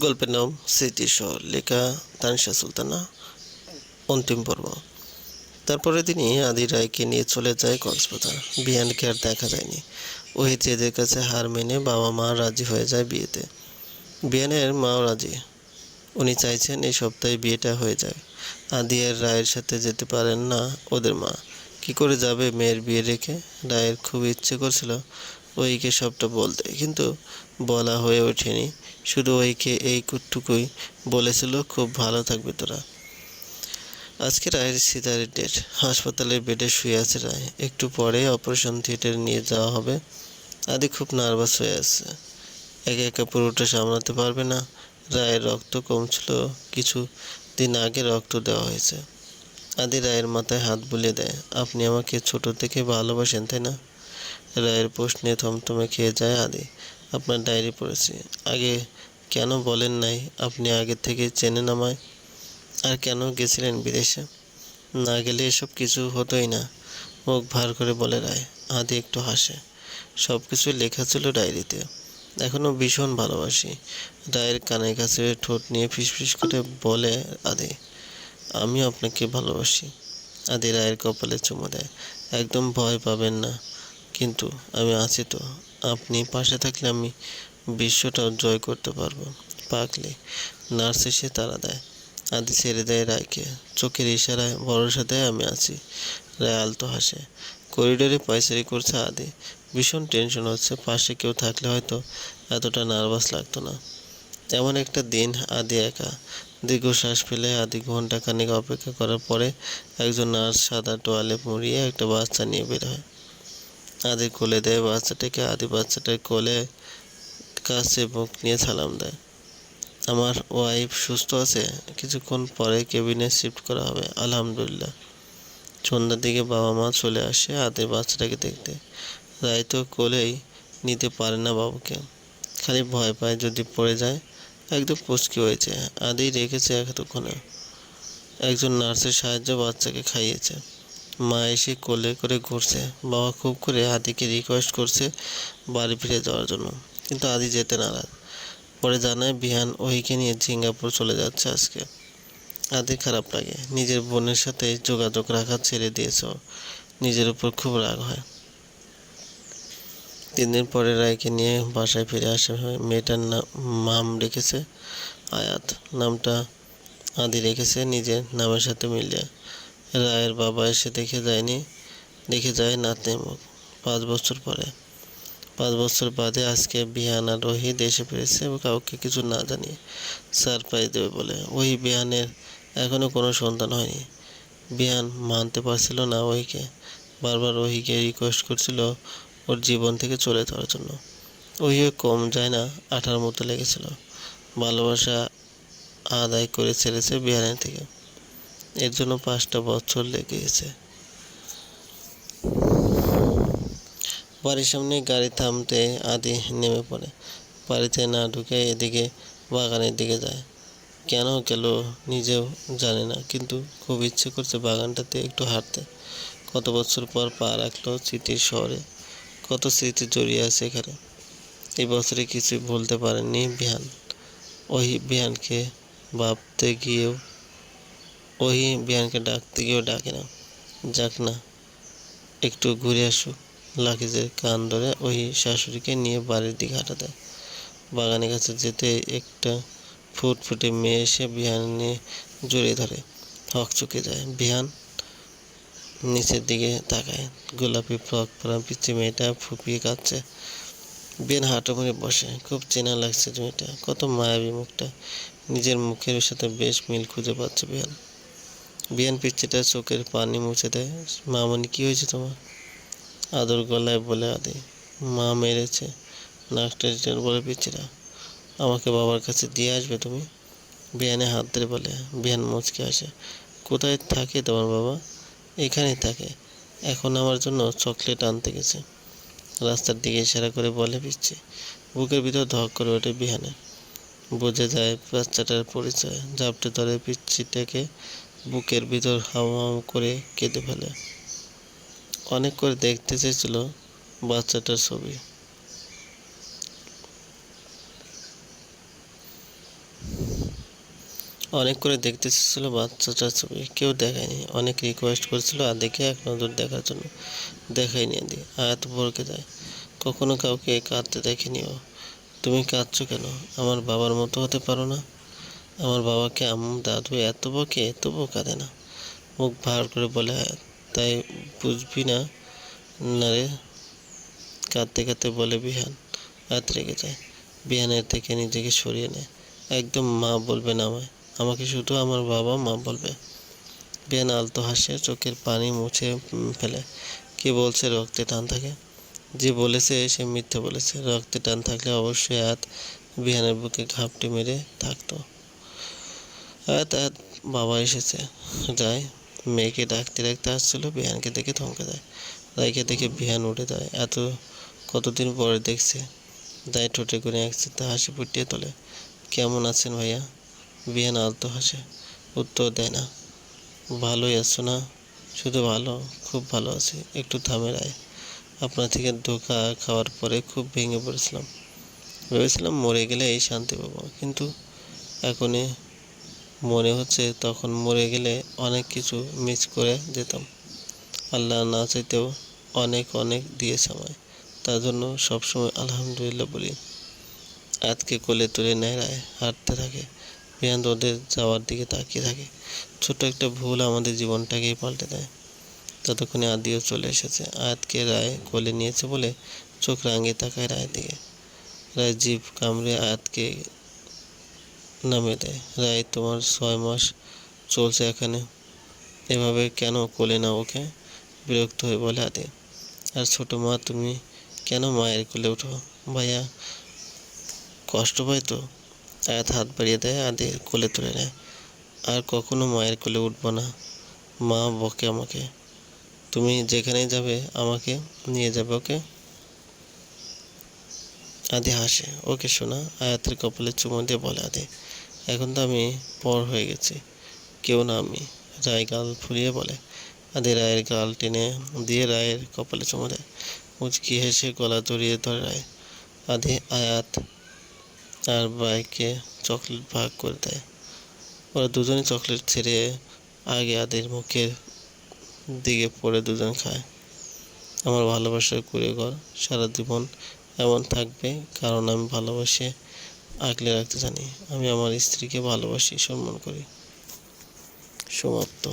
গল্পের নাম স্মৃতি শহর, লেখা তানশা সুলতানা, অন্তিম পর্ব। তারপরে তিনি আদি রায়কে নিয়ে চলে যায় কক্সবাজার। বিয়ানকে আর দেখা যায়নি। ওহিত এদের কাছে হার মেনে বাবা মা রাজি হয়ে যায় বিয়েতে। বিয়ানের মাও রাজি। উনি চাইছেন এই সপ্তাহে বিয়েটা হয়ে যায়। আদি আর রায়ের সাথে যেতে পারেন না ওদের মা। কি করে যাবে মেয়ের বিয়ে রেখে? রায়ের খুব ইচ্ছে করছিল ওইকে সবটা বলতে। কিন্তু বলা হয়ে ওঠেনি। শুধু ওইকে এই কুটটুকুই বলেছিল, খুব ভালো থাকবে তোরা। আজকে রায়ের সিদারের ডেট। হাসপাতালের বেডে শুয়ে আছে রায়। একটু পরে অপারেশন থিয়েটারে নিয়ে যাওয়া হবে। আদি খুব নার্ভাস হয়ে আছে। একে একা পুরোটা সামলাতে পারবে না। রায়ের রক্ত কমছিল কিছু দিন আগে রক্ত দেওয়া হয়েছে। আদি রায়ের মাথায় হাত বুলিয়ে দেয়, আপনি আমাকে ছোট থেকে ভালোবাসেন, তাই না? রায়ের প্রশ্নে থমথমে খেয়ে যায় আদি। আপনার ডায়েরি পড়েছি। আগে কেন বলেন নাই, আপনি আগে থেকে চেনেন আমায়? আর কেন গেছিলেন বিদেশে? না গেলে এসব কিছু হতোই না। মুখ ভার করে বলে রায় আদি একটু হাসে। সব কিছু লেখা ছিল ডায়েরিতে এখনও ভীষণ ভালোবাসি। রায়ের কানের কাছে ঠোঁট নিয়ে ফিসফিস করে বলে আদি আমি আপনাকে ভালোবাসি। আদি রায়ের কপালে চুমু দেয়, একদম ভয় পাবেন না। কিন্তু আমি আছি তো আপনি পাশে থাকলে আমি বিশ্বটাও জয় করতে পারব। পাকলে নার্স এসে তারা দেয়। আদি ছেড়ে দেয় রায়কে। চোখের ইশারায়, ভরসা দেয় আমি আছি। রায় আলতো হাসে। করিডোরে পায়চারি করছে আদি। ভীষণ টেনশন হচ্ছে, পাশে কেউ থাকলে হয়তো এতটা নার্ভাস লাগতো না। এমন একটা দিন আদি একা। দীর্ঘশ্বাস ফেলে আদি ঘণ্টা খানিক অপেক্ষা করার পরে একজন নার্স সাদা তোয়ালে মুড়িয়ে একটা বাচ্চা নিয়ে বের হয়। আদি কোলে দেয় বাচ্চাটাকে আদি বাচ্চাটার কোলে কাছে মুখ নিয়ে সালাম দেয়। আমার ওয়াইফ সুস্থ আছে, কিছুক্ষণ পরে কেবিনে শিফট করা হবে, আলহামদুলিল্লাহ। সন্ধ্যার দিকে বাবা মা চলে আসে আদি বাচ্চাটাকে দেখতে। রায় তো কোলেই নিতে পারে না বাবুকে। খালি ভয় পায় যদি পড়ে যায়, একদম পুচকি হয়েছে আদি রেখেছে এতক্ষণে। একজন নার্সের সাহায্যে বাচ্চাকে খাইয়েছে। মা এসে কোলে করে ঘুরছে। বাবা খুব করে আদিকে রিকোয়েস্ট করছে বাড়ি ফিরে যাওয়ার জন্য। কিন্তু আদি যেতে নারাজ। পরে জানায়, বিহান ওহিকে নিয়ে সিঙ্গাপুর চলে যাচ্ছে আজকে। আদি খারাপ লাগে। নিজের বোনের সাথে যোগাযোগ রাখা ছেড়ে দিয়েছ নিজের উপর খুব রাগ হয়। তিন দিন পরে রায়কে নিয়ে বাসায় ফিরে আসে মেয়েটার নাম মাম রেখেছে আয়াত। নামটা আদি রেখেছে, নিজের নামের সাথে মিলিয়ে রায়ের বাবা এসে দেখে যায়নি। দেখে যায় নাতনির মুখ। পাঁচ বছর পরে। পাঁচ বছর বাদে আজকে বিহান রোহিত এসে ফিরেছে কাউকে কিছু না জানিয়ে সারপ্রাইজ দেবে বলে। ওই বিহানের এখনও কোনো সন্তান হয়নি। বিহান মানতে পারছিল না ওহিকে বারবার ওহিকে রিকোয়েস্ট করছিল ওর জীবন থেকে চলে যাওয়ার জন্য। ওহিও কম যায় না, আঠার মতো লেগেছিল। ভালোবাসা আদায় করে ছেড়েছে বিহানের থেকে। এর জন্য পাঁচটা বছর লেগে গেছে বাড়ির সামনে গাড়ি থামতে আদি নেমে পড়ে। বাড়িতে না ঢুকে এদিকে বাগানের দিকে যায়। কেন গেল নিজেও জানে না, কিন্তু খুব ইচ্ছে করছে বাগানটাতে একটু হাঁটতে। কত বছর পর পা রাখল স্মৃতির শহরে। কত স্মৃতি জড়িয়ে আছে এখানে। এই বছরে কিছু ভুলতে পারেননি বিহান। ওই বিহানকে ভাবতে গিয়েও ওই বিহানকে ডাকতে গিয়েও ডাকে না। যাক না, একটু ঘুরে আসুক লাকিজের কান ধরে ওই শাশুড়িকে নিয়ে বাড়ির দিকে হাঁটা দেয় বাগানের কাছে যেতে একটা ফুটফুটে মেয়ে এসে বিহান নিয়ে জড়িয়ে ধরে। হক চুকে যায়। বিহান নিচের দিকে তাকায়। গোলাপি ফ্রক পরা পিচ্ছি মেয়েটা ফুপিয়ে কাঁদছে। বিহান হাঁটো করে বসে। খুব চেনা লাগছে মেয়েটা। কত মায়াবী মুখটা। নিজের মুখের সাথে বেশ মিল খুঁজে পাচ্ছে বিহান বিহান পিচ্ছিটা চোখের পানি মুছে দেয়। মামনি, কি হয়েছে তোমার? আদর গলায় বলে আদি, মা মেরেছে নাকটা টেনে বলে পিচ্ছিরা আমাকে বাবার কাছে দিয়ে আসবে তুমি? বিহানে হাত ধরে বলে বিহান মুচকে আসে, কোথায় থাকে তোমার বাবা? এখানেই থাকে, এখন আমার জন্য চকলেট আনতে গেছে। রাস্তার দিকে ইশারা করে বলে পিচ্ছি বুকের ভিতর ধক করে ওঠে বিহানে বুঝে যায় বাচ্চাটার পরিচয়, জাপটে ধরে পিচ্ছিটাকে বুকের ভিতর হাওয়া করে কেঁদে ফেলে। অনেক করে দেখতে চেয়েছিল বাচ্চাটার ছবি। অনেক করে দেখতে চেয়েছিল বাচ্চাটার ছবি। কেউ দেখায়নি। অনেক রিকোয়েস্ট করেছিল আদিকে এক নজর দেখার জন্য। দেখায়নি আদি। আয়াত বরকে যায়। কখনো কাউকে কাঁদতে দেখেনিও। তুমি কাঁদছো কেন? আমার বাবার মতো হতে পারো না। আমার বাবাকে, আম্মু, দাদু এত বকে, তবুও কাঁদে না। মুখ ভার করে বলে, তাই বুঝবি না? না রে। কাঁদতে কাঁদতে বলে বিহান আয়াত রেগে যায়। বিহানের থেকে নিজেকে সরিয়ে নেয়। একদম মা বলবে না আমায়। আমাকে শুধু আমার বাবা মা বলবে। বিহান আলতো হাসে, চোখের পানি মুছে ফেলে। কে বলছে রক্তে টান থাকে? যে বলেছে, সে মিথ্যে বলেছে। রক্তে টান থাকলে অবশ্যই আয়াত বিহানের বুকে ঘাপটি মেরে থাকতো। আয়াত বাবা এসেছে। যায়, মেয়েকে ডাকতে ডাকতে আসছিল, বিহানকে দেখে থমকে দেয় রায়কে দেখে বিহান উঠে যায়। এত, কতদিন পরে দেখছে? দায় ঠোঁটে করে একসাথে হাসি ফুটিয়ে তোলে। কেমন আছেন ভাইয়া? বিহান আলতো হাসে। উত্তর দেয় না। ভালোই আছো না? শুধু ভালো, খুব ভালো আছি। একটু থামে রায়। আপনার থেকে ধোকা খাওয়ার পরে খুব ভেঙে পড়েছিলাম। ভেবেছিলাম মরে গেলে এই শান্তি পাবো। কিন্তু এখনই মনে হচ্ছে, তখন মরে গেলে অনেক কিছু মিস করে যেতাম। আল্লাহ না চাইতেও অনেক অনেক দিয়েছে আমায়। তার জন্য সবসময় আলহামদুলিল্লাহ বলি, আজকে কোলে তুলে নেয় রায় হাঁটতে থাকে, বিহান ওদের যাওয়ার দিকে তাকিয়ে থাকে। ছোট একটা ভুল আমাদের জীবনটাকেই পাল্টে দেয়। ততক্ষণে আদিও চলে এসেছে আয়াতকে রায় কোলে নিয়েছে বলে চোখ রাঙিয়ে তাকায় রায়ের দিকে। রায় জিভ কামড়ে আয়াতকে নামিয়ে দেয়। রায়, তোমার ছয় মাস চলছে এখানে। এভাবে কেন কোলে না ওকে? বিরক্ত হয়ে বলে আদে। আর ছোট মা, তুমি কেন মায়ের কোলে উঠো? ভাইয়া, কষ্ট পাই তো। আয়াত হাত বাড়িয়ে দেয়, আদি কোলে তুলে নেয়। আর কখনো মায়ের কোলে উঠবো না। মা বকে আমাকে। তুমি যেখানেই যাবে, আমাকে নিয়ে যাবে, ওকে? আদি হাসে। ওকে শোনা, আয়াতের কপালে চুমো দিয়ে বলে, আদি, এখন তো আমি পর হয়ে গেছি। কেউ না আমি। রায় গাল ফুলিয়ে বলে, আদি, রায়ের গাল টেনে দিয়ে রায়ের কপালে চুমো দেয়। মুচকি হেসে গলা জড়িয়ে ধরে রায়। আদি, আয়াত আর বাইকে চকলেট ভাগ করে দেয়। ওরা দুজনে চকলেট ছেড়ে আগে আদির মুখের দিকে পড়ে দুজন খায়। আমার ভালোবাসার কুড়ে ঘর সারা জীবন এমন থাকবে, কারণ আমি ভালোবাসে আগলে রাখতে জানি। আমি আমার স্ত্রীকে ভালোবাসি, সম্মান করি। সমাপ্ত।